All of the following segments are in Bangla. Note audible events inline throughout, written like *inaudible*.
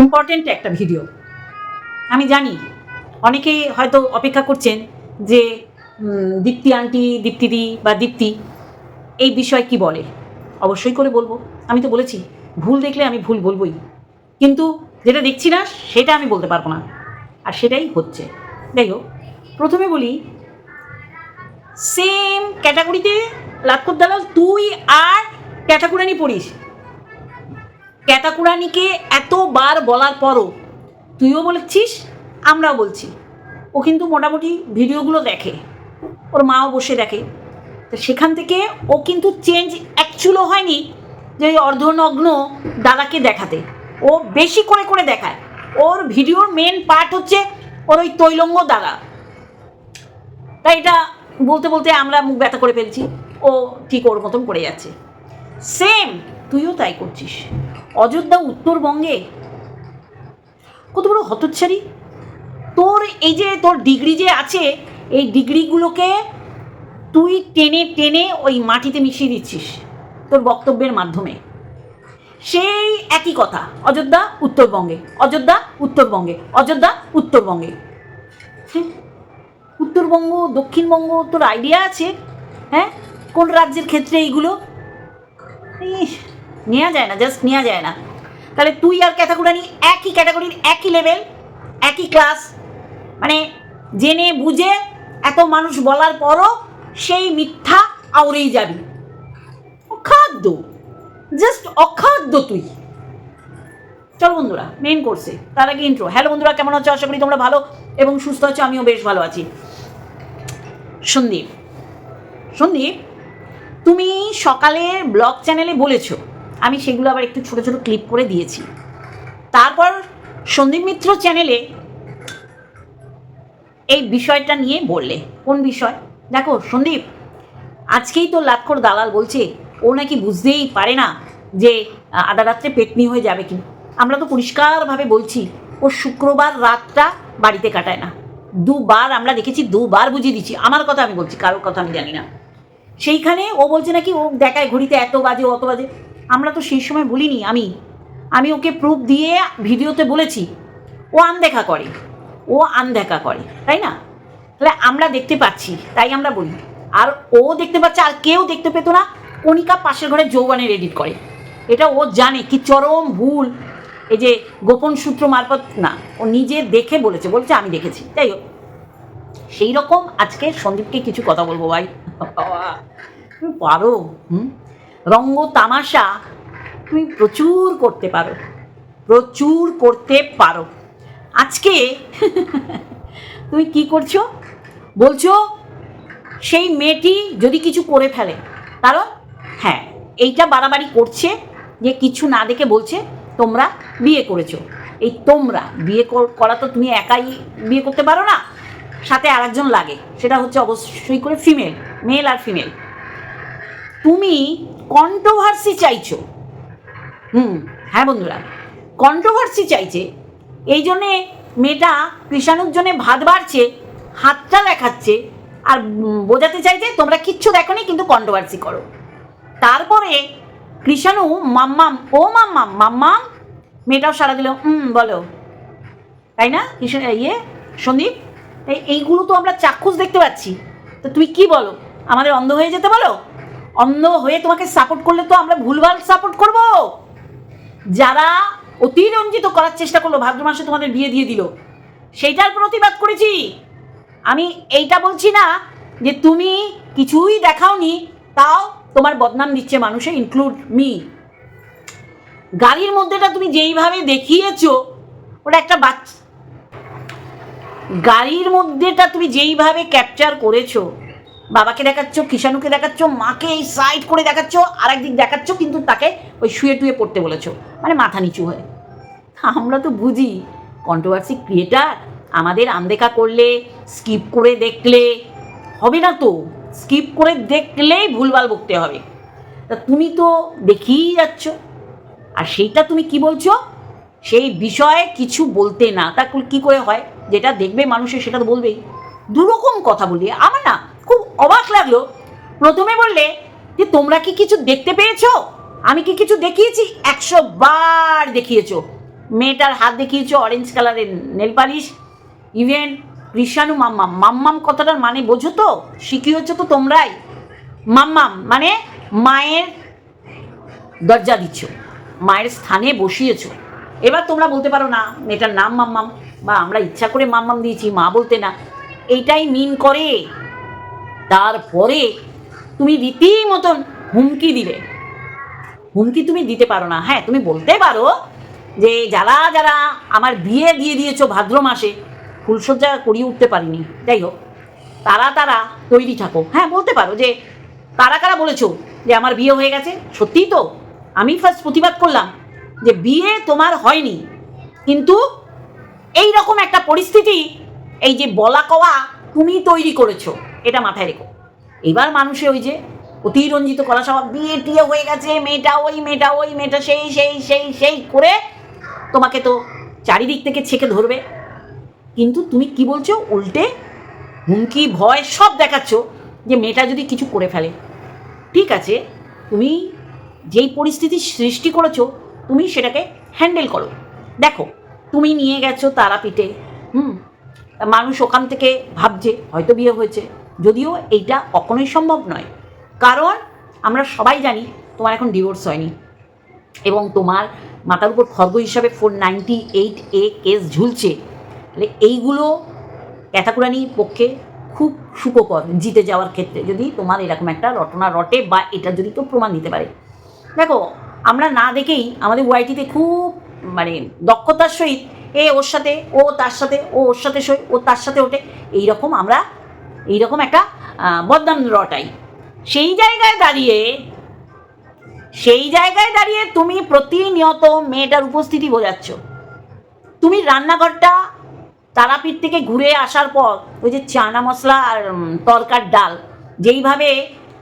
ইম্পর্টেন্ট একটা ভিডিও আমি জানি, অনেকেই হয়তো অপেক্ষা করছেন যে দীপ্তি আন্টি দীপ্তিদি বা দীপ্তি, এই বিষয়ে কি বলে? অবশ্যই করে বলব। আমি তো বলেছি, ভুল দেখলে আমি ভুল বলবোই। কিন্তু যেটা দেখছি না, সেটা আমি বলতে পারব না। আর সেটাই হচ্ছে। যাই হোক, প্রথমে বলি সেম ক্যাটাগরিতে লাক্ষর দালাল তুই আর ক্যাটাকুরানি পড়িস। ক্যাটাকুরানিকে এতবার বলার পরও তুইও বলেছিস, আমরাও বলছি। ও কিন্তু মোটামুটি ভিডিওগুলো দেখে, ওর মাও বসে দেখে। তো সেখান থেকে ও কিন্তু চেঞ্জ অ্যাকচুয়ালও হয়নি যে ওই অর্ধনগ্ন দাদাকে দেখাতে। ও বেশি করে করে দেখায়। ওর ভিডিওর মেন পার্ট হচ্ছে ওর ওই তৈলঙ্গ দাদা। তাই এটা বলতে বলতে আমরা মুখ ব্যথা করে ফেলছি। ও ঠিক ওর মতন করে যাচ্ছে। সেম তুইও তাই করছিস। অযোধ্যা উত্তরবঙ্গে? কত বড় হতচ্ছারি তোর এই যে, তোর ডিগ্রি যে আছে, এই ডিগ্রিগুলোকে তুই টেনে টেনে ওই মাটিতে মিশিয়ে দিচ্ছিস তোর বক্তব্যের মাধ্যমে। সেই একই কথা, অযোধ্যা উত্তরবঙ্গে অযোধ্যা উত্তরবঙ্গে অযোধ্যা উত্তরবঙ্গে। উত্তরবঙ্গ, দক্ষিণবঙ্গ তোর আইডিয়া আছে হ্যাঁ? কোন রাজ্যের ক্ষেত্রে এইগুলো? নেওয়া যায় না জাস্ট নেওয়া যায় না। তাহলে তুই আর ক্যাটাগরি একই ক্যাটাগরির একই লেভেল একই ক্লাস মানে জেনে বুঝে এত মানুষ বলার পরও সেই মিথ্যা আউড়েই যাবি। অখাদ্য জাস্ট অখাদ্য তুই। চল বন্ধুরা মেন কোর্সে তার আগে ইন্ট্রো হ্যালো বন্ধুরা, কেমন আছো? আশা করি তোমরা ভালো এবং সুস্থ আছো, আমিও বেশ ভালো আছি। সন্দীপ সন্দীপ, তুমি সকালের ব্লগ চ্যানেলে বলেছ আমি সেগুলো আবার একটু ছোট ছোট ক্লিপ করে দিয়েছি। তারপর সন্দীপ মিত্র চ্যানেলে এই বিষয়টা নিয়ে বললে। কোন বিষয়? দেখো, সন্দীপ, আজকেই তো লাক্ষর দালাল বলছে, ও নাকি বুঝতেই পারে না যে আধা রাত্রে পেটনি হয়ে যাবে কি আমরা তো পরিষ্কারভাবে বলছি, ও শুক্রবার রাতটা বাড়িতে কাটায় না। দুবার আমরা দেখেছি, দুবার বুঝিয়ে দিচ্ছি। আমার কথা আমি বলছি, কারোর কথা আমি জানি না। সেইখানে ও বলছে নাকি, ও দেখায় ঘড়িতে এত বাজে, অত বাজে। আমরা তো সেই সময় বলিনি আমি। আমি ওকে প্রুফ দিয়ে ভিডিওতে বলেছি। ও আনদেখা করে। ও আনদেখা করে তাই না? তাহলে আমরা দেখতে পাচ্ছি তাই আমরা বলি। আর ও দেখতে পাচ্ছে আর কেউ দেখতে পেতো না কণিকা পাশের ঘরে যৌবনের এডিট করে। এটা ও জানে কি চরম ভুল। এই যে গোপন সূত্র মারফত না ও নিজে দেখে বলেছে বলছে আমি দেখেছি। তাই হোক। সেই রকম আজকে সন্দীপকে কিছু কথা বলব ভাই। বাবা, তুমি পারো হুম? রঙ্গ তামাশা তুমি প্রচুর করতে পারো। প্রচুর করতে পারো। আজকে *laughs* তুমি কি করছ? বলছো, সেই মেয়েটি যদি কিছু করে ফেলে, কারণ হ্যাঁ এইটা বাড়াবাড়ি করছে, যে কিছু না দেখে বলছে, তোমরা বিয়ে করেছ। এই তোমরা, বিয়ে কর- তো তুমি একাই বিয়ে করতে পারো না। সাথে আরেকজন লাগে, সেটা হচ্ছে অবশ্যই করে ফিমেল মেল আর ফিমেল তুমি কন্ট্রোভার্সি চাইছো? হুম হ্যাঁ বন্ধুরা কন্ট্রোভার্সি চাইছে। এই জন্যে মেয়েটা কৃষাণুর জন্যে ভাত বাড়ছে, হাতটা দেখাচ্ছে, আর বোঝাতে চাইছে তোমরা কিচ্ছু দেখো কিন্তু কন্ট্রোভার্সি করো। তারপরে কৃষাণু মাম্মাম, ও মাম্মাম মাম্মাম, মেয়েটাও সারা দিল, হুম, বলো। তাই না কৃষ্ণ ইয়ে সন্দীপ? এই এইগুলো তো আমরা চাক্ষুষ দেখতে পাচ্ছি। তো তুমি কি বলো? আমাদের অন্ধ হয়ে যেতে বলো? অন্ধ হয়ে তোমাকে সাপোর্ট করলে তো আমরা ভুলভাল সাপোর্ট করব। যারা অতিরঞ্জিত করার চেষ্টা করল, ভাদ্র মাসে তোমাদের বিয়ে দিয়ে দিল, সেইটার প্রতিবাদ করেছি। আমি এইটা বলছি না যে তুমি কিছুই দেখাওনি, তাও তোমার বদনাম দিচ্ছে মানুষে ইনক্লুড মি গাড়ির মধ্যেটা তুমি যেইভাবে দেখিয়েছো, ওটা একটা বাচ্চা। গাড়ির মধ্যেটা তুমি যেইভাবে ক্যাপচার করেছ বাবাকে দেখাচ্ছ, কিষাণুকে দেখাচ্ছ, মাকে এই সাইড করে দেখাচ্ছ আর একদিক দেখাচ্ছ, কিন্তু তাকে ওই শুয়ে টুয়ে পড়তে বলেছ। মানে মাথা নিচু হয়ে। আমরা তো বুঝি কন্ট্রোভার্সি ক্রিয়েটার আমাদের আমদেখা করলে স্কিপ করে দেখলে, হবে না তো? স্কিপ করে দেখলেই ভুলভাল বকতে হবে। তা তুমি তো দেখিয়েই যাচ্ছ। আর সেইটা তুমি কি বলছো? সেই বিষয়ে কিছু বলতে না তা কি করে হয়? যেটা দেখবে মানুষের সেটা তো বলবেই। দুরকম কথা বলি। আমার না অবাক লাগল। প্রথমে বললে, যে তোমরা কি কিছু দেখতে পেয়েছ? আমি কি কিছু দেখিয়েছি? একশো বার দেখিয়েছো। মেয়েটার হাত দেখিয়েছো অরেঞ্জ কালারের nail polish even Krishanu Mammam. Mammam কথাটার মানে বোঝো তো? শিখি হচ্ছে তো তোমরাই। মাম্মাম মানে মায়ের দরজা দিচ্ছ, মায়ের স্থানে বসিয়েছ। এবার তোমরা বলতে পারো না, মেয়েটার নাম মাম্মাম, বা আমরা ইচ্ছা করে মাম্মাম দিয়েছি, মা বলতে না। এইটাই মিন করে। তারপরে তুমি রীতিমতন হুমকি দিলে। হুমকি তুমি দিতে পারো না। হ্যাঁ তুমি বলতে পারো যে যারা যারা আমার বিয়ে দিয়ে দিয়েছ ভাদ্র মাসে ফুলসজ্জা করিয়ে উঠতে পারিনি, যাই হোক, তারা তারা তৈরি থাকো। হ্যাঁ বলতে পারো যে কারা কারা বলেছ যে আমার বিয়ে হয়ে গেছে? সত্যিই তো, আমি ফার্স্ট প্রতিবাদ করলাম যে বিয়ে তোমার হয়নি। কিন্তু এই রকম একটা পরিস্থিতি, এই যে বলা কওয়া তুমি তৈরি করেছ। এটা মাথায় রেখো। এবার মানুষে ওই যে অতিরঞ্জিত করা সব বিয়ে টিয়ে হয়ে গেছে, মেয়েটা ওই মেয়েটা ওই, মেয়েটা সেই সেই সেই সেই করে তোমাকে তো চারিদিক থেকে ছেকে ধরবে। কিন্তু তুমি কি বলছো? উল্টে হুমকি, ভয় সব দেখাচ্ছ যে মেয়েটা যদি কিছু করে ফেলে। ঠিক আছে, তুমি যেই পরিস্থিতি সৃষ্টি করেছ, তুমি সেটাকে হ্যান্ডেল করো। দেখো, তুমি নিয়ে গেছো তারাপীঠে, হুম? মানুষ ওখান থেকে ভাবছে, হয়তো বিয়ে হয়েছে। যদিও এইটা কখনোই সম্ভব নয়। কারণ আমরা সবাই জানি তোমার এখন ডিভোর্স হয়নি এবং তোমার মাথার উপর খর্গ হিসাবে four ninety eight A case ঝুলছে। তাহলে এইগুলো ক্যাথাকুরানির পক্ষে খুব সুখকর জিতে যাওয়ার ক্ষেত্রে যদি তোমার এরকম একটা রটনা রটে বা এটা যদি কেউ প্রমাণ দিতে পারে। দেখো, আমরা না দেখেই আমাদের ওয়াইটিতে খুব মানে দক্ষতার সহিত এ ওর সাথে, ও তার সাথে, ও ওর সাথে সই, ও তার সাথে ওঠে। এইরকম আমরা এইরকম একটা বদনাম রটাই। সেই জায়গায় দাঁড়িয়ে, সেই জায়গায় দাঁড়িয়ে তুমি প্রতিনিয়ত মেয়েটার উপস্থিতি বোঝাচ্ছ। তুমি রান্নাঘরটা তারাপীঠ থেকে ঘুরে আসার পর, ওই যে চানা মশলা আর তরকার ডাল, যেইভাবে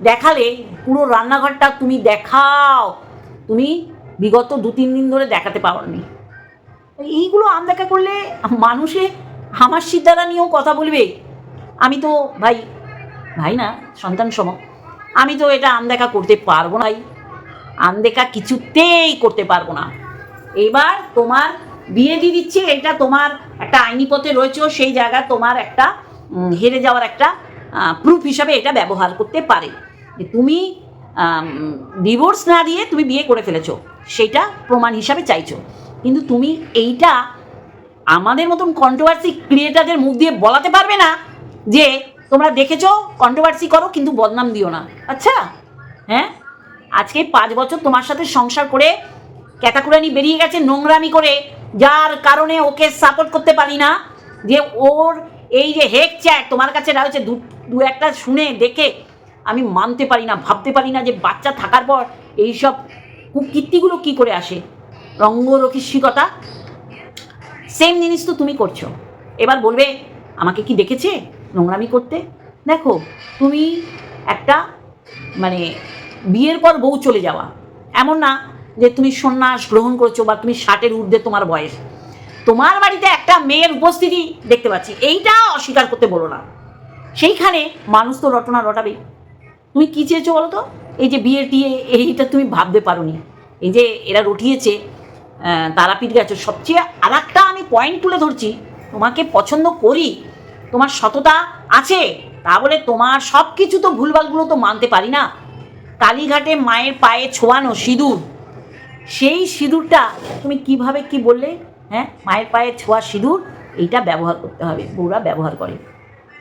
দেখালে পুরো রান্নাঘরটা তুমি দেখাও, তুমি বিগত দু তিন দিন ধরে দেখাতে পারোনি। এইগুলো আনদেখা করলে মানুষে আমার সিদ্ধারা নিয়েও কথা বলবে। আমি তো ভাই ভাই না, সন্তান সম। আমি তো এটা আনদেখা করতে পারব নাই আনদেখা কিছুতেই করতে পারব না। এবার তোমার বিয়ে দিয়ে দিচ্ছে, এটা তোমার একটা আইনি পথে রয়েছেও সেই জায়গায় তোমার একটা হেরে যাওয়ার একটা প্রুফ হিসাবে এটা ব্যবহার করতে পারে। যে তুমি ডিভোর্স না দিয়ে তুমি বিয়ে করে ফেলেছো সেইটা প্রমাণ হিসাবে চাইছো। কিন্তু তুমি এইটা আমাদের মতন কন্ট্রোভার্সি ক্রিয়েটারদের মুখ দিয়ে বলাতে পারবে না যে তোমরা দেখেছ কন্ট্রোভার্সি করো, কিন্তু বদনাম দিও না। আচ্ছা? হ্যাঁ? আজকে পাঁচ বছর তোমার সাথে সংসার করে ক্যাতাকুরানি বেরিয়ে গেছে নোংরামি করে, যার কারণে ওকে সাপোর্ট করতে পারি না। যে ওর এই যে হেক চ্যাট তোমার কাছে রয়েছে দু দু একটা শুনে দেখে আমি মানতে পারি না, ভাবতে পারি না যে বাচ্চা থাকার পর এইসব কুকীর্তিগুলো কি করে আসে? রঙ্গরক্ষিকতা সেম জিনিস তো তুমি করছ। এবার বলবে, আমাকে কি দেখেছে? নোংরামি করতে? দেখো, তুমি একটা মানে বিয়ের পর বউ চলে যাওয়া। এমন না যে তুমি সন্ন্যাস গ্রহণ করেছ বা তুমি ষাটের ঊর্ধ্বে তোমার বয়স। তোমার বাড়িতে একটা মেয়ের উপস্থিতি দেখতে পাচ্ছি। এইটা অস্বীকার করতে বলো না। সেইখানে মানুষ তো রটনা রটাবেই তুমি কী চেয়েছো বলো তো? এই যে বিয়ে টিয়ে, এইটা তুমি ভাবতে পারোনি। এই যে এরা রটিয়েছে তারাপীঠ গেছো, সবচেয়ে আর একটা আমি পয়েন্ট তুলে ধরছি, তোমাকে পছন্দ করি তোমার সততা আছে? তা বলে তোমার সব কিছু তো ভুলভালগুলো তো মানতে পারি না। কালীঘাটে মায়ের পায়ে ছোঁয়ানো সিঁদুর। সেই সিঁদুরটা তুমি কীভাবে কি বললে? হ্যাঁ? মায়ের পায়ে ছোঁয়া সিঁদুর, এইটা ব্যবহার করতে হবে, বউরা ব্যবহার করে।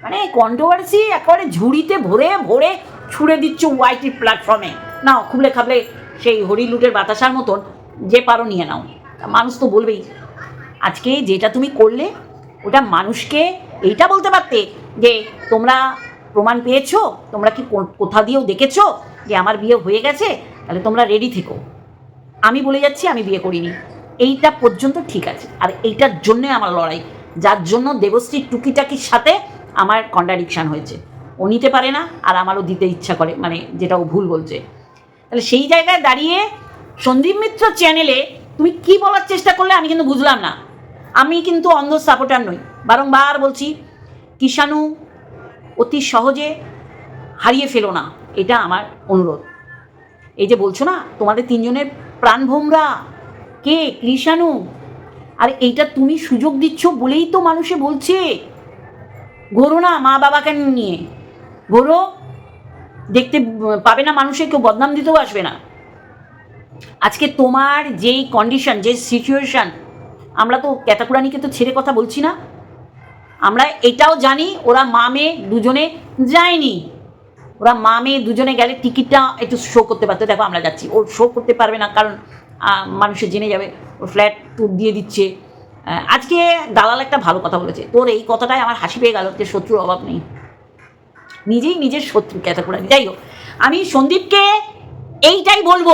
মানে কন্ট্রোভার্সি একেবারে ঝুড়িতে ভরে ভরে ছুঁড়ে দিচ্ছ ওয়াইটি প্ল্যাটফর্মে নাও, খুবলে খাবলে সেই হরিলুটের বাতাসার মতন, যে পারো নিয়ে নাও। মানুষ তো বলবেই। আজকে যেটা তুমি করলে, ওটা মানুষকে এইটা বলতে পারতে যে তোমরা প্রমাণ পেয়েছ? তোমরা কি কোথা দিয়েও দেখেছ যে আমার বিয়ে হয়ে গেছে? তাহলে তোমরা রেডি থেকো। আমি বলে যাচ্ছি, আমি বিয়ে করিনি। এইটা পর্যন্ত ঠিক আছে। আর এইটার জন্যে আমার লড়াই। যার জন্য দেবশ্রী টুকিটাকির সাথে আমার কন্ট্রাডিকশান হয়েছে। ও নিতে পারে না, আর আমারও দিতে ইচ্ছা করে মানে যেটা ও ভুল বলছে। তাহলে সেই জায়গায় দাঁড়িয়ে সন্দীপ মিত্র চ্যানেলে তুমি কি বলার চেষ্টা করলে আমি কিন্তু বুঝলাম না। আমি কিন্তু অন্ধ সাপোর্টার নই। বারংবার বলছি, কিষাণু অতি সহজে হারিয়ে ফেলো না। এটা আমার অনুরোধ। এই যে বলছো না, তোমাদের তিনজনের প্রাণভোমরা, কে? কৃষাণু? আর এইটা তুমি সুযোগ দিচ্ছ বলেই তো মানুষে বলছে। ঘোরো না মা বাবাকে নিয়ে। ঘোরো, দেখতে পাবে না মানুষে, কেউ বদনাম দিতেও আসবে না। আজকে তোমার যেই কন্ডিশন যে সিচুয়েশন আমরা তো ক্যাতাকুরানিকে তো ছেড়ে কথা বলছি না। আমরা এটাও জানি, ওরা মা মেয়ে দুজনে যায়নি। ওরা মা মেয়ে দুজনে গেলে টিকিটটা একটু শো করতে পারতো। দেখো আমরা যাচ্ছি, ওর শো করতে পারবে না, কারণ মানুষে জেনে যাবে, ওর ফ্ল্যাট ট্যুর দিয়ে দিচ্ছে। আজকে দালাল একটা ভালো কথা বলেছে, তোর এই কথাটাই আমার হাসি পেয়ে গেল যে শত্রুর অভাব নেই। নিজেই নিজের শত্রু ক্যাতাকুরানি যাই হোক, আমি সন্দীপকে এইটাই বলব,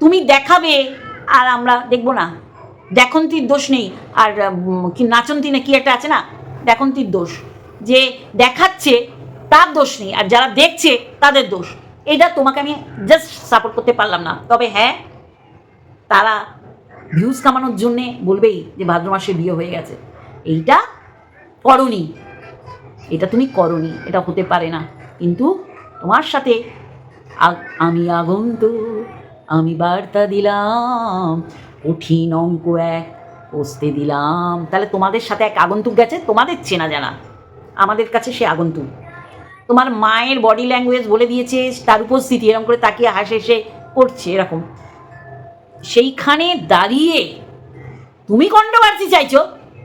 তুমি দেখাবে, আর আমরা দেখব না। দেখন্তির দোষ নেই। আর কি নাচন্তি না কি একটা আছে না দেখন্তির দোষ। যে দেখাচ্ছে, তার দোষ নেই, আর যারা দেখছে, তাদের দোষ। এটা তোমাকে আমি জাস্ট সাপোর্ট করতে পারলাম না। তবে হ্যাঁ তারা ভিউজ কামানোর জন্যে বলবেই যে ভাদ্র মাসে বিয়ে হয়ে গেছে। এইটা করনি। এটা তুমি করনি। এটা হতে পারে না। কিন্তু তোমার সাথে আমি আগন্তুক, আমি বার্তা দিলাম। কঠিন অঙ্ক এক কষতে দিলাম। তাহলে তোমাদের সাথে এক আগন্তুক গেছে, তোমাদের চেনা জানা। আমাদের কাছে সে আগন্তুক। তোমার মায়ের বডি ল্যাঙ্গুয়েজ বলে দিয়েছে, তার উপস্থিতি এরকম করে তাকিয়ে হাসে, সে করছে এরকম। সেইখানে দাঁড়িয়ে তুমি কন্ট্রোভার্সি চাইছো?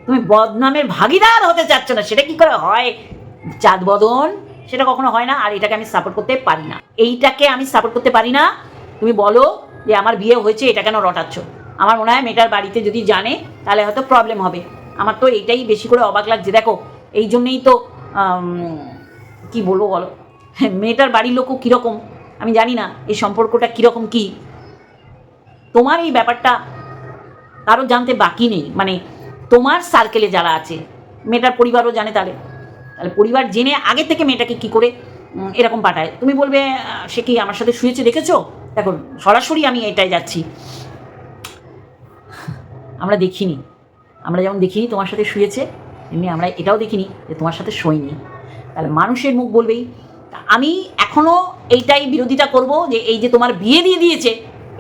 তুমি বদনামের ভাগিদার হতে চাচ্ছ না, সেটা কি করে হয়? চাঁদ বদন, সেটা কখনো হয় না, আর এটাকে আমি সাপোর্ট করতে পারি না। এইটাকে আমি সাপোর্ট করতে পারি না। তুমি বলো যে আমার বিয়ে হয়েছে, এটা কেন রটাচ্ছ? আমার মনে হয় মেয়েটার বাড়িতে যদি জানে, তাহলে হয়তো প্রবলেম হবে। আমার তো এইটাই বেশি করে অবাক লাগছে। দেখো, এই জন্যেই তো কি বলব বলো? *laughs* মেয়েটার বাড়ির লোকও কীরকম? আমি জানি না, এই সম্পর্কটা কীরকম কী? তোমার এই ব্যাপারটা কারও জানতে বাকি নেই। মানে তোমার সার্কেলে যারা আছে, মেয়েটার পরিবারও জানে তাহলে। তাহলে পরিবার জেনে আগে থেকে মেয়েটাকে কি করে এরকম পাঠায়। তুমি বলবে সে কি আমার সাথে শুয়েছে দেখেছ? দেখো সরাসরি আমি এটাই যাচ্ছি। আমরা দেখিনি। আমরা যেমন দেখিনি তোমার সাথে শুয়েছে এমনি আমরা এটাও দেখিনি যে তোমার সাথে শোয়নি। তাহলে মানুষের মুখ বলবেই আমি এখনও এইটাই বিরোধিতা করব যে এই যে তোমার বিয়ে দিয়ে দিয়েছে,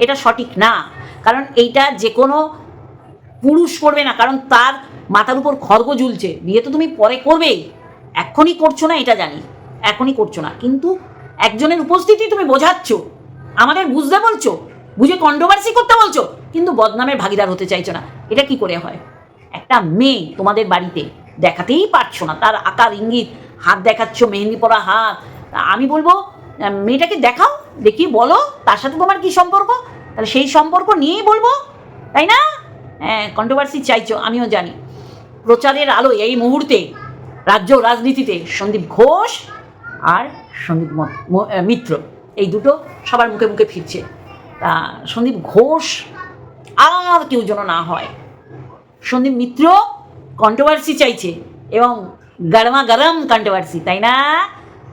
এটা সঠিক না। কারণ এইটা যে কোনো পুরুষ করবে না, কারণ তার মাথার উপর খড়গ ঝুলছে। বিয়ে তো তুমি পরে করবেই। এখনই করছ না এটা জানি, এখনই করছ না। কিন্তু একজনের উপস্থিতি তুমি বোঝাচ্ছ, আমাদের বুঝতে বলছো বুঝে কন্ট্রোভার্সি করতে বলছো? কিন্তু বদনামের ভাগিদার হতে চাইছো না। এটা কি করে হয়? একটা মেয়ে তোমাদের বাড়িতে দেখাতেই পারছ না। তার আকার, ইঙ্গিত, হাত দেখাচ্ছ, মেহেন্দি পরা হাত। আমি বলব মেয়েটাকে দেখাও, দেখি বলো, তার সাথে তোমার কি সম্পর্ক? তাহলে সেই সম্পর্ক নিয়েই বলব, তাই না? হ্যাঁ কন্ট্রোভার্সি চাইছো, আমিও জানি। প্রচারের আলো এই মুহূর্তে রাজ্য রাজনীতিতে সন্দীপ ঘোষ আর সন্দীপ মিত্র। এই দুটো সবার মুখে মুখে ফিরছে। সন্দীপ ঘোষ আর কেউ যেন না হয়। সন্দীপ মিত্র কন্ট্রোভার্সি চাইছে এবং গরমা গরম কন্ট্রোভার্সি তাই না?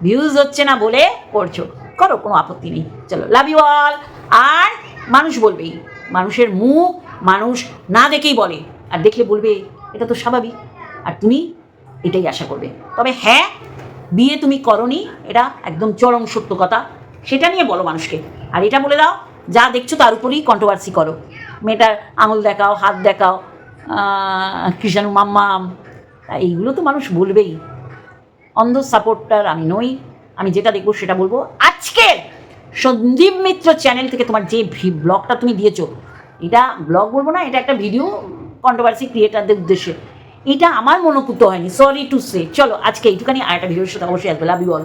ভিউজ হচ্ছে না বলে করছ। করো, কোনো আপত্তি নেই। চলো লাভ ইউ অল আর মানুষ বলবেই, মানুষের মুখ মানুষ না দেখেই বলে, আর দেখলে বলবে, এটা তো স্বাভাবিক। আর তুমি এটাই আশা করবে। তবে হ্যাঁ বিয়ে তুমি করনি, এটা একদম চরম সত্য কথা। সেটা নিয়ে বলো মানুষকে। আর এটা বলে দাও যা দেখছ তার উপরেই কন্ট্রোভার্সি করো। মেয়েটার আঙুল দেখাও, হাত দেখাও কৃষাণু মাম্মাম এইগুলো তো মানুষ বলবেই। অন্ধ সাপোর্টার আমি নই, আমি যেটা দেখব সেটা বলব। আজকে সন্দীপ মিত্র চ্যানেল থেকে তোমার যে ব্লগটা তুমি দিয়েছ, এটা ব্লগ বলব না, এটা একটা ভিডিও কন্ট্রোভার্সি ক্রিয়েটারদের উদ্দেশ্যে। এটা আমার মনোপুত হয়নি সরি টু সে চলো, আজকে এইটুখানি, আর একটা ভিডিওর সাথে অবশ্যই আসবে লাভ ইউ অল